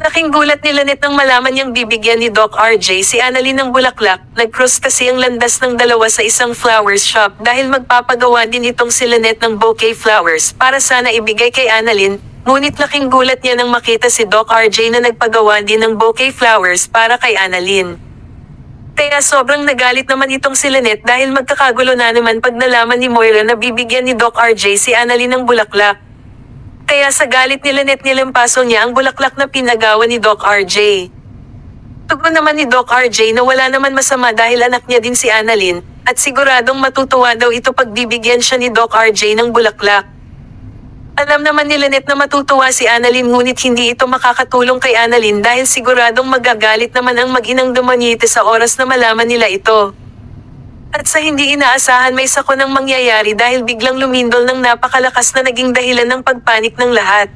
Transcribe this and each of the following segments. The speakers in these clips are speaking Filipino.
Laking gulat ni Lynette nang malaman niyang bibigyan ni Doc RJ si Annalyn ng bulaklak. Nag-cross kasi ang landas ng dalawa sa isang flowers shop dahil magpapagawa din itong si Lynette ng bouquet flowers para sana ibigay kay Annalyn. Ngunit laking gulat niya nang makita si Doc RJ na nagpagawa din ng bouquet flowers para kay Annalyn. Kaya sobrang nagalit naman itong si Lynette dahil magkakagulo na naman pag nalaman ni Moira na bibigyan ni Doc RJ si Annalyn ng bulaklak. Sa galit ni Lynette nilampaso niya ang bulaklak na pinagawa ni Doc RJ. Tugon naman ni Doc RJ na wala naman masama dahil anak niya din si Annalyn, at siguradong matutuwa daw ito pag bibigyan siya ni Doc RJ ng bulaklak. Alam naman ni Lynette na matutuwa si Annalyn ngunit hindi ito makakatulong kay Annalyn dahil siguradong magagalit naman ang mag-inang Dumanite sa oras na malaman nila ito. At sa hindi inaasahan may sako ng mangyayari dahil biglang lumindol ng napakalakas na naging dahilan ng pagpanik ng lahat.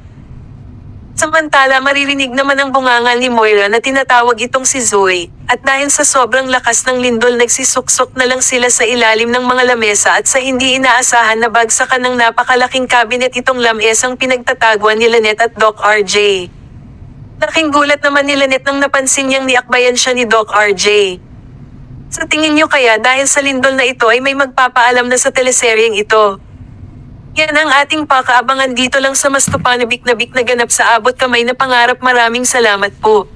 Samantala maririnig naman ang bungangal ni Moira na tinatawag itong si Zoe, at dahil sa sobrang lakas ng lindol nagsisuksok na lang sila sa ilalim ng mga lamesa at sa hindi inaasahan na bagsakan ng napakalaking cabinet itong lamesang pinagtataguan ni Lynette at Doc RJ. Laking gulat naman ni Lynette nang napansin niyang niakbayan siya ni Doc RJ. Sa tingin niyo kaya dahil sa lindol na ito ay may magpapaalam na sa teleseryeng ito. Yan ang ating pakaabangan dito lang sa mas tupanabik na bik na ganap sa abot kamay na pangarap maraming salamat po.